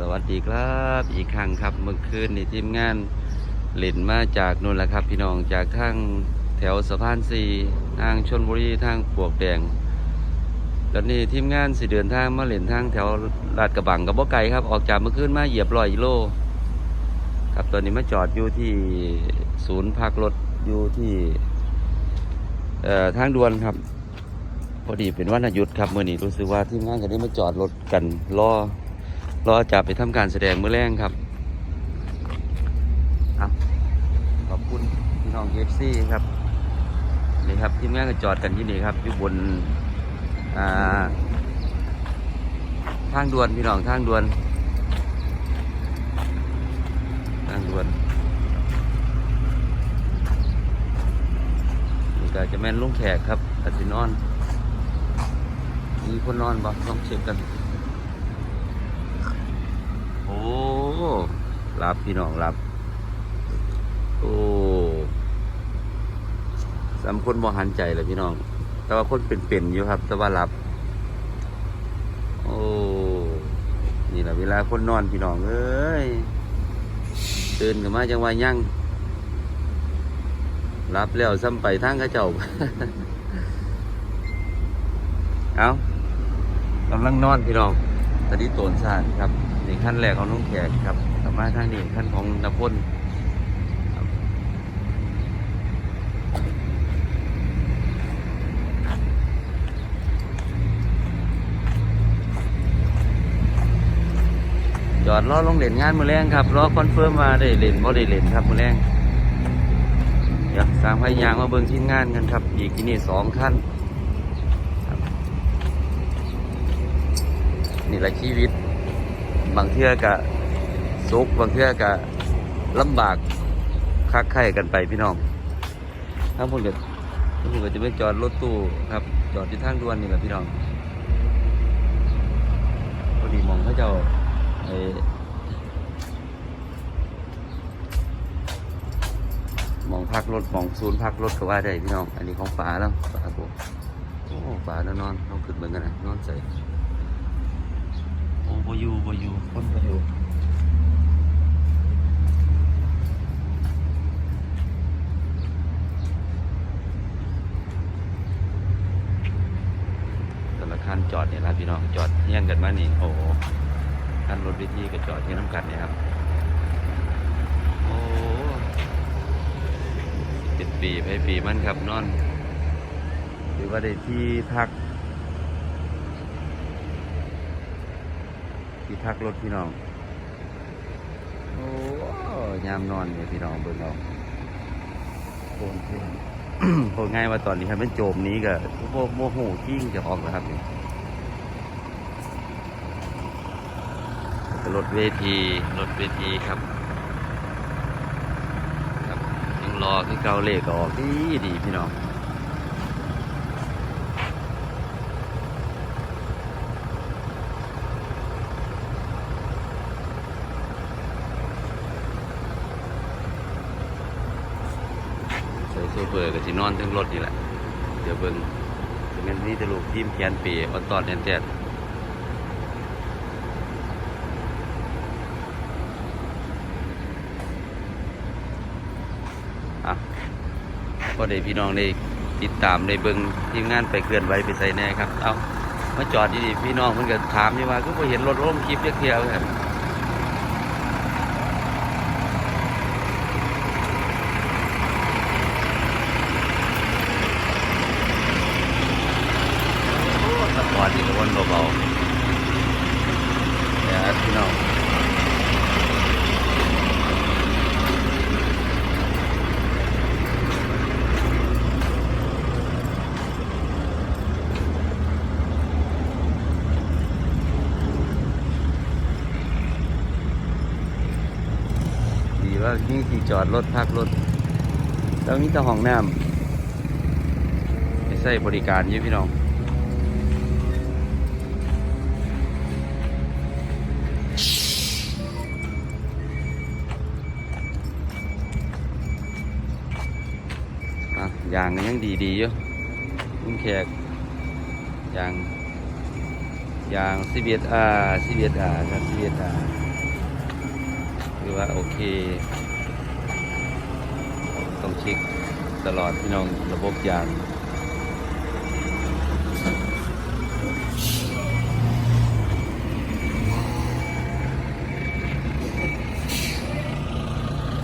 สวัสดีครับอีกครั้งครับ เมื่อคืนนี่ทีมงานเล่นมาจากนู่นแหละครับ พี่น้องจากทางแถวสะพานสีทางชนบุรีทางปวกแดงตอนนี้ทีมงานสิเดินทางมาเล่นทางแถวลาดกระบังกับบ่ไก่ครับ ออกจากเมื่อคืนมาเหยียบร้อยกิโลครับตอนนี้มาจอดอยู่ที่ศูนย์พักรถอยู่ที่ทางด่วนครับพอดีเป็นวันหยุดครับเมื่อนี้รู้สึกว่าทีมงานกันได้มาจอดรถกันรอ รอจะไปทำการแสดงเมื้อแรงครับครับขอบคุณพี่น้องเอฟซีครับนี่ครับทีมงานก็จอดกันที่นี่ครับอยู่บนทางด่วนพี่น้องทางด่วน ทางด่วนนี่ก็จะแม่นลุงแขกครับตัดสินอน มีคนนอนบ่ลองเช็คกัน รับพี่น้องรับ โอ้สามคนบ่หันใจเลยพี่น้อง แต่ว่าคนเป็นๆอยู่ครับ แต่ว่ารับ โอ้ นี่แหละเวลาคนนอนพี่น้องเอ้ยตื่นกันมาจังว่ายั่งรับแล้วซ้ำไปทางเข้าเจ้า เอากำลังนอนพี่น้องตอนนี้โตนสานครับ นี่ขั้นแรกของน้องแขกครับต่อมาทางนี้ขั้นของนพลครับจอดรอลงเล่นงานมือแรงครับรอคอนเฟิร์มมาได้เล่นบ่ได้เล่นครับมือแรงเดี๋ยวสร้างพยางมาเบิ่งทีมงานกันครับ อีกที่นี่สองขั้นนี่แหละชีวิต บางเทื่อกะสุขบางเทื่อกะลำบากคักไข่กันไปพี่น้องถ้าพูดกับถ้าพูดกับจะไปจอดรถตู้ครับ จอดที่ทางด่วนนี่แหละพี่น้องพอดีมองเขาเจ้าไอ้มองพักรถมองศูนย์พักรถก็ว่าได้พี่น้อง อันนี้ของฝาแล้วฝาโบโอ้ฝาแล้วนอนนอนขึ้นเบิ่งกันนะนอนใส่ บอยู่บอยู่คนบอยู่แต่ละคันจอดเนี่ยครับพี่น้องจอดเฮี้ยงกันมานี่โอ้โหคันรถวิธีก็จอดที่น้ำกันเนี่ยครับโอ้ติดปีไปปีมันครับนอนหรือว่าได้ที่พัก ที่พักรถพี่น้อง โอ้ยามนอนเนี่ยพี่น้องเบิ่งเอาโคนเพื่อนโคง่ายว่าตอนนี้ครับเป็นโจมนี้ก็โมโมโหกิ้งจะออกแล้วครับนี่รถเวทีรถเวทีครับครับยังรอคือเกาเลขก็ออกดีดีพี่น้อง ใส่โซเฟ อร์กับที่นอนทั้งรถนี่แหละ เดี๋ยวเบิ่งจะเป็นนี่จะลูกทีมแขนปีออนตอนแอนแจดอะก็ได้พี่น้องได้ติดตามได้เบิ่งทีมงานไปเคลื่อนไหวไปใส่แน่ครับ เอามาจอดดีๆพี่น้องมันก็ถามอยู่ว่าก็พอเห็นรถร่มคลิปเทียวๆครับส ก็นี่ที่จอดรถพักรถแล้วนี้จะห้องน้ำไปใส่บริการเยอะพี่น้องยางยังดีๆอยู่ลุงแขกยางยาง 11R 11R ครับ 11R คือว่าโอเค ต้องช็คตลอดพี่น้องระบบยาง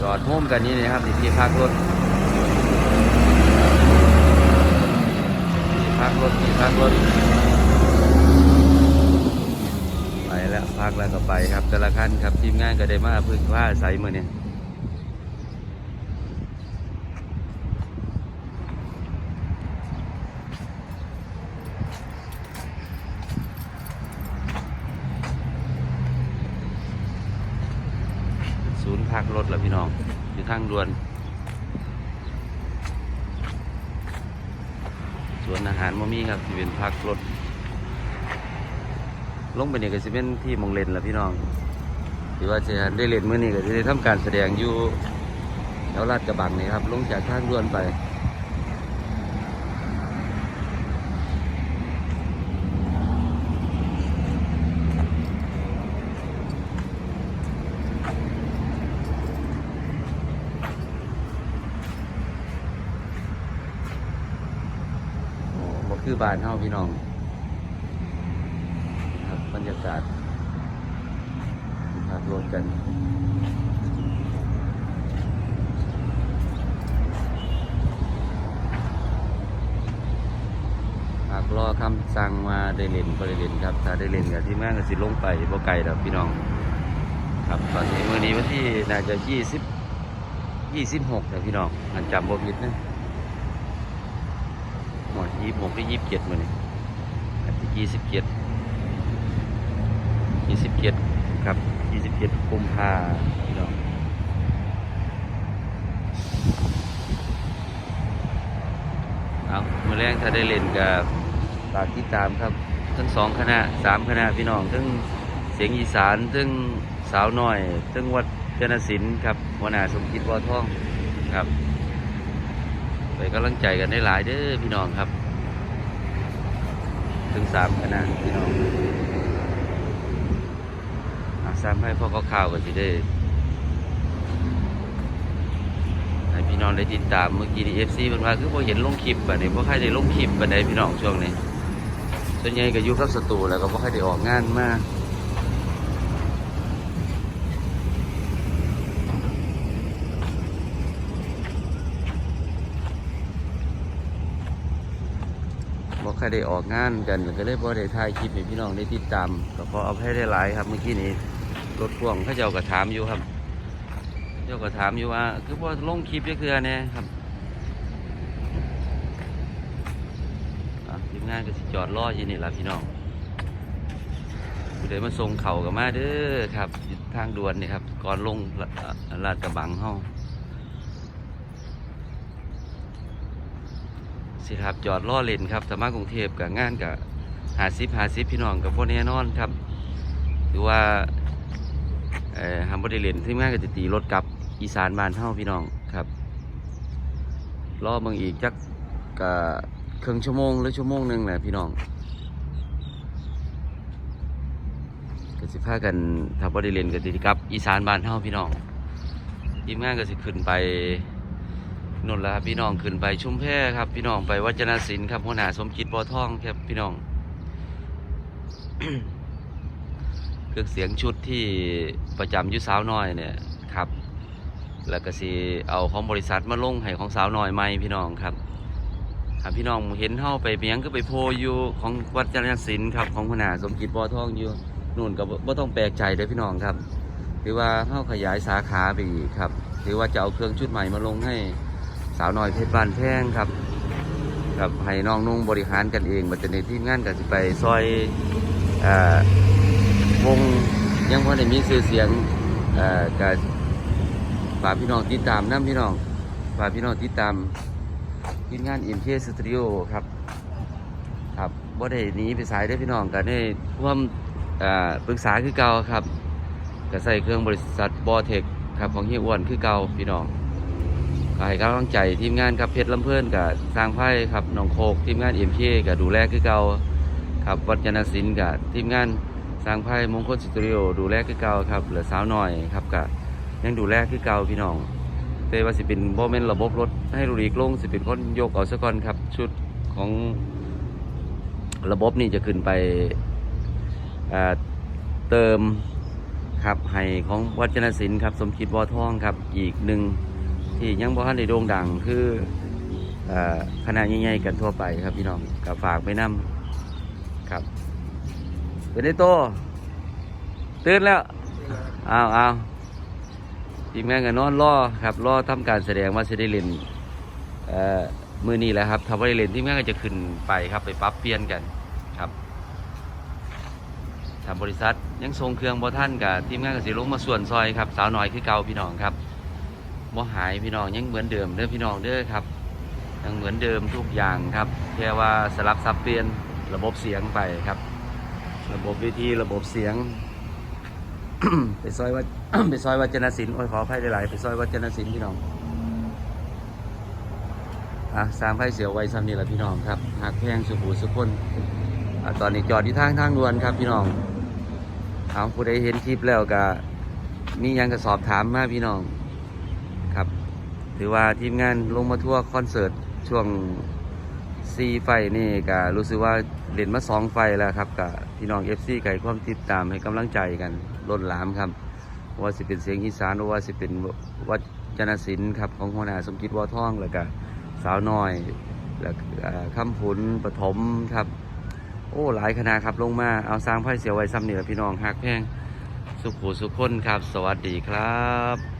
จอดพ่มกันนี้นะครับที่พักรถที่พักรถที่พักรถ กแล้วก็ไปครับ แต่ละคันครับทีมงานก็ได้มาพึ่งว่าใส่มือเนี่ยศูนย์พักรถเหรอพี่น้อง อยู่ทางด่วน สวนอาหารมมี่ครับที่เป็นพักรถ ลงไปนี่ก็สิเป็นที่มองเลนละพี่น้องที่ว่าจะได้เล่นเมื่อนี้ก็จะได้ทำการแสดงอยู่แถวลาดกระบังนี่ครับ ลงจากทางด่วนไปโอ้บ่คือบ้านเฮาพี่น้องากาศขับรถกันหากรอคำสั่งมาได้เล่นก็ได้เล่นครับ ถ้าได้เล่นกับที่แม่ก็สิลงไปบ่ไกลดอกพี่น้อง ครับ ตอนนี้มื้อนี้วันที่น่าจะยี่สิบยี่สิบหกนะพี่น้องอันจำบ่ผิดนะหมดยี่สิบหกหรือยี่สิบเจ็ดมื้อนี้ยี่สิบเจ็ด ยี่สิบเจ็ดครับยี่สิบเจ็ดกุมภาพี่น้องเอาเมื่อแรงถ้าได้เล่นกับฝากติดตามครับ ทั้งสองคณะสามคณะพี่น้องทั้งเสียงอีสานทั้งสาวน้อยทั้งวัดเจนศิลป์ครับวนาสมคิดวอท่องครับไปกำลังใจกันได้หลายเด้อพี่น้องครับทั้งสามคณะพี่น้อง อาสามให้พ่อเขาข่าวกันสิได้ให้พี่น้องได้ติดตามเมื่อกี้ดีเอฟซีมันว่าคือพอเห็นลงคลิปแบบนี้พอใครได้ลงคลิปแบบไหนพี่น้องช่วงนี้ส่วนใหญ่ก็อยู่กับสตูแล้วก็พอใครได้ออกงานมากบอกใครได้ออกงานกันก็เลยพอได้ถ่ายคลิปให้พี่น้องได้ติดตามก็พอเอาให้ได้หลายครับเมื่อกี้นี้ รถพ่วงเขาเจ้าก็ถามอยู่ครับ เจ้าก็ถามอยู่ว่า คือพอลงคลิปจะคือเนี่ยครับทีมงานก็สิจอดรออยู่นี่ละพี่น้องผู้ใดมาส่งเข่ากับมาเด้อครับ ทางด่วนนี่ครับ ก่อนลงลาดกระบังเฮาสิครับจอดรอเลนครับถ้ามากรุงเทพกับงานกับหาซิบหาซิบพี่น้องกับพวกแน่นอนครับ หรือว่า เอ่อทำบริเลนที่งานก็จะตีรถกลับอีสานบ้านเฮาพี่น้องครับรอเมืองอีกจักกะครึ่งชั่วโมงหรือชั่วโมงหนึ่งแหละพี่น้องก็สิพากันทำบริเลนก็จะกลับอีสานบ้านเฮาพี่น้องทีมงานก็สิขึ้นไปนนท์ละครับพี่น้องขึ้นไปชุมแพครับ พี่น้องไปวัจนศิลป์ครับหัวหน้าสมคิดบ่อทองครับพี่น้อง เครื่องเสียงชุดที่ประจำยุสาวน้อยเนี่ยครับ แล้วก็สิเอาของบริษัทมาลงให้ของสาวน้อยใหม่พี่น้องครับหากพี่น้องเห็นเฮาไปเมียงก็ไปโพอยู่ของวัดจรณศิลป์ครับของพนาสมกิจบ่อทองอยู่นู่นก็บ่บ่ต้องแปลกใจเด้อพี่น้องครับ หรือว่าเฮาขยายสาขาไปอีกครับ หรือว่าจะเอาเครื่องชุดใหม่มาลงให้สาวน้อยเพชรบ้านแพงครับครับให้น้องนุ่งบริหารกันเองบัดนี้ทีมงานก็สิไปซอยอ่อ วงยังพอได้มีชื่อเสียงเอ่อกับฝากพี่น้องติดตามน้ำพี่น้องฝากพี่น้องติดตามทีมงาน MK Studio ครับ ครับบ่ได้หนีไปสายได้พี่น้องกันได้ร่วมปรึกษาคือเก่าครับก็ใส่เครื่องบริษัทบอเทคครับของเฮียอ้วนคือเก่าพี่น้องก็ให้กำลังใจทีมงานครับเพชรลำเพื่อนกับสร้างไพ่ครับน้องโคกทีมงาน MK กับดูแลคือเก่าครับวัฒนศิลป์กับทีมงาน สร้างไพ่มงคลสตูดิโอดูแลคือเก่าครับเหลือสาวหน่อยครับกับยังดูแลคือเก่าพี่น้องแต่ว่าสิเป็นบ่แม่นระบบรถให้รูรีกลงสิเป็นคนยกเอาซะก่อนครับ ชุดของระบบนี่จะขึ้นไปเติมครับให้ของวัจนศิลป์ครับ สมคิดวอทองครับอีกหนึ่งที่ยังบ่ทันได้โด่งดังคืออ่อคณะใหญ่ๆกันทั่วไปครับพี่น้องกับฝากไปนํครับ เป็นได้โตตื่นแล้วอ้าวอ้าวทีมงานก็นอนรอครับรอทำการแสดงว่าจะได้เล่นเอ่อมือนี้แหละครับถ้าว่ได้เล่นทีมงานก็จะขึ้นไปครับไปปรับเปลี่ยนกันครับทางบริษัทยังทรงเครื่องบ่ท่านกับทีมงานก็สิลงมาส่วนซอยครับสาวน้อยคือเก่าพี่น้องครับบ่หายพี่น้องยังเหมือนเดิมเด้อพี่น้องเด้อครับยังเหมือนเดิมทุกอย่างครับแค่ว่าสลับสับเปลี่ยนระบบเสียงไปครับ ระบบวิธีระบบเสียง ไปซอยวัดไปซอยวัจนศิลป์โอ้ยขออภัยหลายๆไปซอยวัจนศิลป์พี่น้องอะสร้างไฟเสียวไว้ซ้ำนี่แหละพี่น้องครับหักแพงสุบูสุคนอะตอนนี้จอดที่ทางทางด่วนครับพี่น้องเอาผู้ใดเห็นคลิปแล้วก็มียังก็สอบถามมาพี่น้องครับ ถือว่าทีมงานลงมาทั่วคอนเสิร์ตช่วง ซีไฟนี่ก็รู้สึกว่าเล่นมาสองไฟแล้วครับกับพี่น้องเอฟซีไก่ความติดตามให้กำลังใจกันล้นหลามครับว่าสิเป็นเสียงอีสานว่าสิเป็นวัจนศิลป์ครับของหัวหน้าสมคิดว่าท่องแล้วก็สาวน้อยแล้วก็เอ่อคำผุนปฐมครับ โอ้หลายคณะครับลงมาเอาสร้างไพ่เสียวไว้ซ้ำนี่แหละพี่น้องฮักแพงสุขุสุขคนครับ สวัสดีครับ